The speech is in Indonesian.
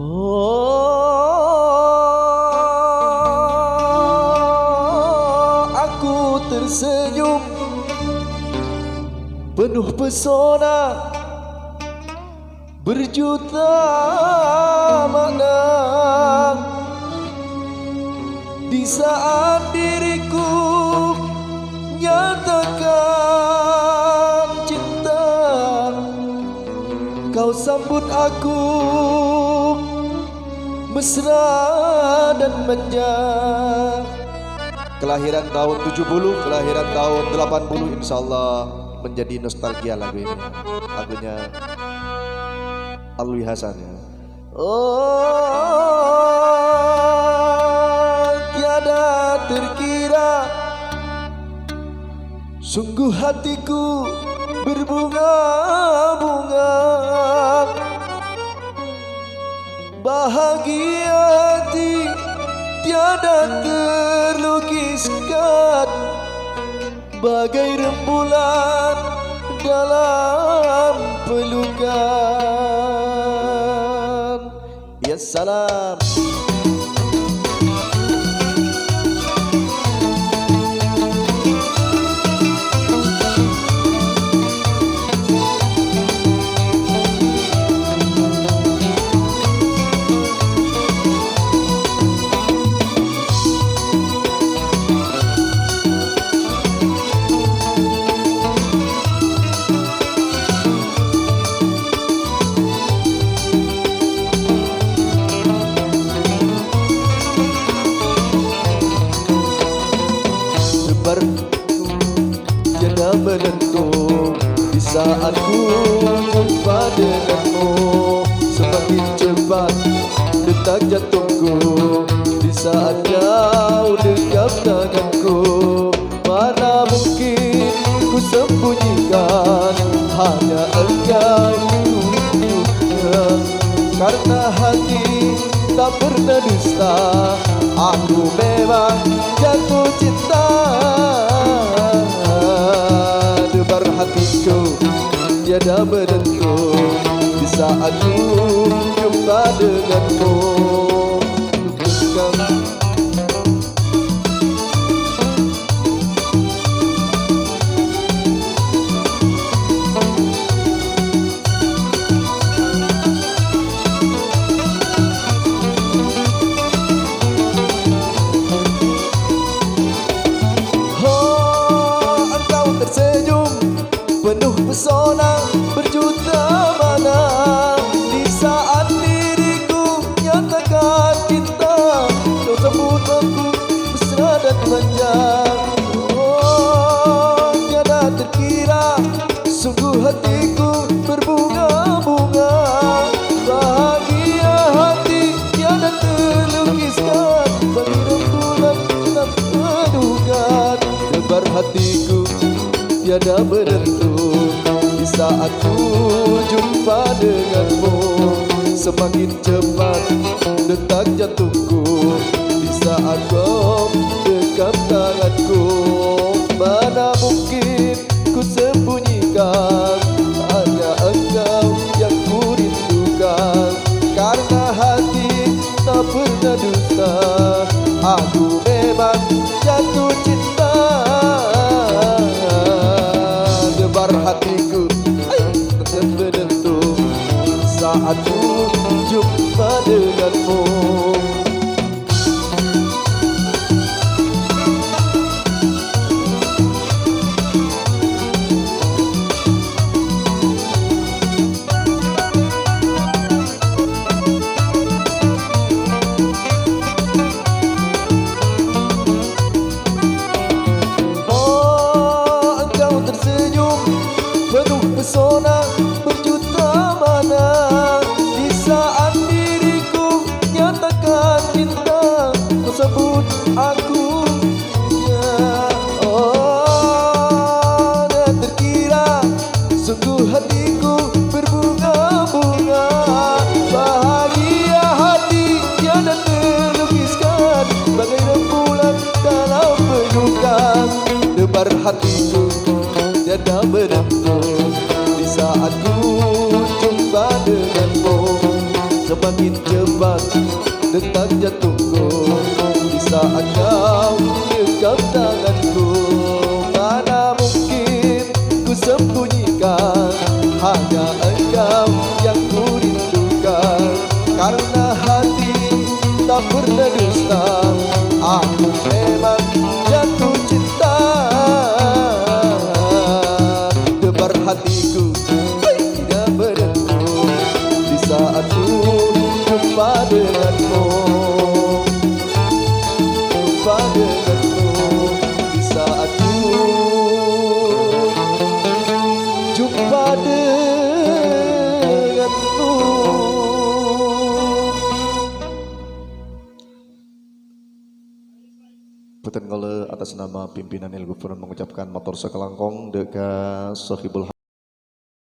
Oh, aku tersenyum. Penuh pesona. Berjuta makna. Di saat diriku nyatakan cinta kau sambut aku mesra dan manja kelahiran tahun 70 kelahiran tahun 80 insyaallah menjadi nostalgia lagu ini. Lagunya Alwi Hasan ya. Oh tiada terkira Sungguh hatiku berbunga-bunga Bahagia hati tiada terlukiskan. Bagai rembulan dalam pelukan. Ya salam Sebar tiada menentu Di saat ku jumpa denganmu Semakin cepat detak jantungku Di saat kau dekat tanganku. Mana mungkin ku sembunyikan Hanya engkau. Karena hati tak pernah dusta Aku memang jatuh cinta. Debar hatiku tiada menentu Di saat ku jumpa denganmu. Bukan sungguh hatiku berbunga-bunga. Bahagia hati tiada terlukiskan. Bagi rembulan tak terduga Debar hatiku tiada menentu. Di saat ku jumpa denganmu Semakin cepat detak jantungku. Di saat kau dekat tanganku Mana mungkin ku sembunyikan. Hanya engkau yang ku rindukan Karena hati tak pernah dusta Aku memang jatuh cinta. Debar hatiku terbentuk. Saat ku detak jantungku Di saat kau genggam tanganku. Mana mungkin ku sembunyikan Hanya engkau Atas nama pimpinan Il Gubernur mengucapkan motor sekelangkong dekat Sohibul